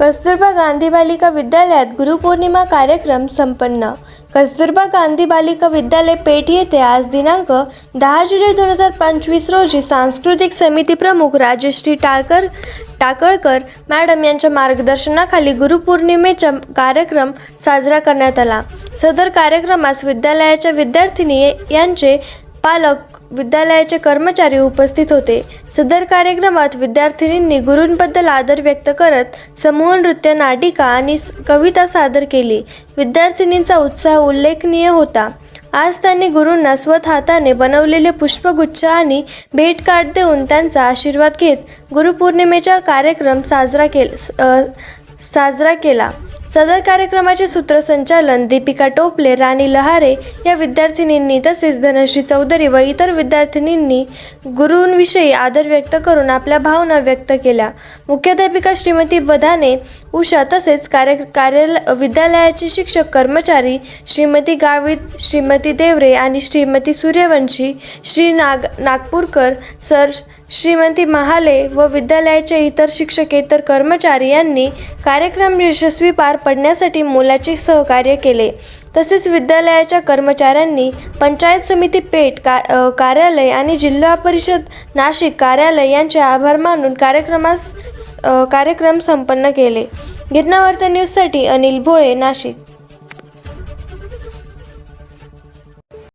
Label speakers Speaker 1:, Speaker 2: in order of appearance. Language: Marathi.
Speaker 1: कस्तुरबा गांधी बालिका विद्यालयात गुरुपौर्णिमा कार्यक्रम संपन्न. कस्तुरबा गांधी बालिका विद्यालय पेठ येथे आज दिनांक दहा जुलै दोन हजार पंचवीस रोजी सांस्कृतिक समिती प्रमुख राजश्री टाळकर टाकळकर मॅडम यांच्या मार्गदर्शनाखाली गुरुपौर्णिमेचा कार्यक्रम साजरा करण्यात आला. सदर कार्यक्रमास विद्यालयाच्या विद्यार्थिनी यांचे पालक विद्यालयाचे कर्मचारी उपस्थित होते. सदर कार्यक्रमात विद्यार्थिनींनी गुरूंबद्दल आदर व्यक्त करत समूह नृत्य नाटिका आणि कविता सादर केली. विद्यार्थिनींचा उत्साह उल्लेखनीय होता. आज त्यांनी गुरूंना स्वत हाताने बनवलेले पुष्पगुच्छ आणि भेट कार्ड देऊन त्यांचा आशीर्वाद घेत गुरुपौर्णिमेचा कार्यक्रम साजरा केल स- साजरा केला. सदर कार्यक्रमाचे सूत्रसंचालन दीपिका टोपले राणी लहारे या विद्यार्थिनींनी तसेच धनश्री चौधरी व इतर विद्यार्थिनींनी गुरूंविषयी आदर व्यक्त करून आपल्या भावना व्यक्त केल्या. मुख्याध्यापिका श्रीमती बधाने उषा तसेच कार्य कार्य विद्यालयाचे शिक्षक कर्मचारी श्रीमती गावित श्रीमती देवरे आणि श्रीमती सूर्यवंशी श्री नाग नागपूरकर सर श्रीमती महाले व विद्यालयाचे इतर शिक्षकेतर कर्मचारी यांनी कार्यक्रम यशस्वी पार पडण्यासाठी मोलाचे सहकार्य केले. तसेच विद्यालयाच्या कर्मचाऱ्यांनी पंचायत समिती पेठ का कार्यालय आणि जिल्हा परिषद नाशिक कार्यालय यांचे आभार मानून कार्यक्रमास कार्यक्रम संपन्न केले. गिरणावर्त न्यूजसाठी अनिल भोळे नाशिक.